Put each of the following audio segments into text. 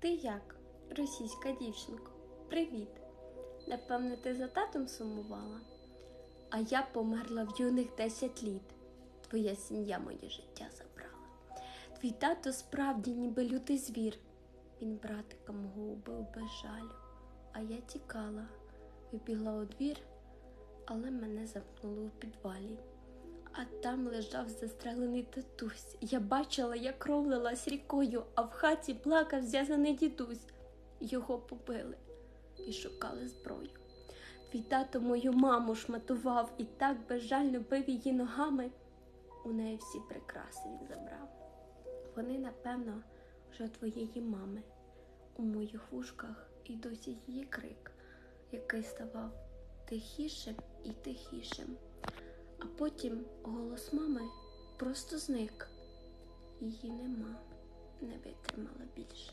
Ти як, російська дівчинко? Привіт. Напевне, ти за татом сумувала? А я померла в юних 10 літ. Твоя сім'я моє життя забрала. Твій тато справді ніби лютий звір. Він братика мого убив без жалю. А я тікала, вибігла у двір, але мене замкнули у підвалі. А там лежав застрелений татусь. Я бачила, як кров лилась рікою, а в хаті плакав зв'язаний дідусь. Його побили і шукали зброю. Твій тато мою маму шматував і так безжально бив її ногами. У неї всі прикраси він забрав. Вони, напевно, вже твоєї мами. У моїх вушках і досі її крик, який ставав тихішим і тихішим. А потім голос мами просто зник. Її нема, не витримала більше.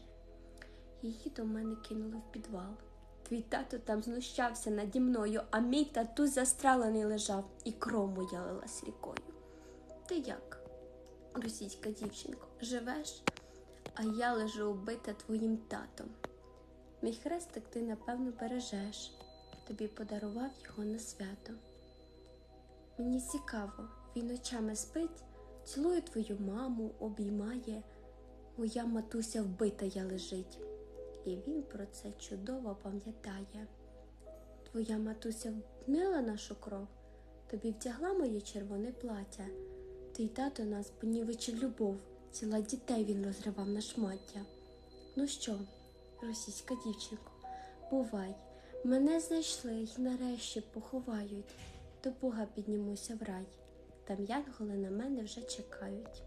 Її до мене кинули в підвал. Твій тато там знущався наді мною, а мій татусь застрелений лежав, і кров моя лилась рікою. Ти як, російська дівчинко, живеш? А я лежу убита твоїм татом. Мій хрестик ти, напевно, бережеш. Тобі подарував його на свято. Мені цікаво, він ночами спить, цілує твою маму, обіймає. Моя матуся вбита я лежить, і він про це чудово пам'ятає. Твоя матуся вмила нашу кров, тобі вдягла моє червоне плаття. Твій тато нас понівечив любов, ціла дітей він розривав на шмаття. Ну що, російська дівчинко, бувай, мене знайшли й нарешті поховають. До Бога піднімуся в рай. Там янголи на мене вже чекають.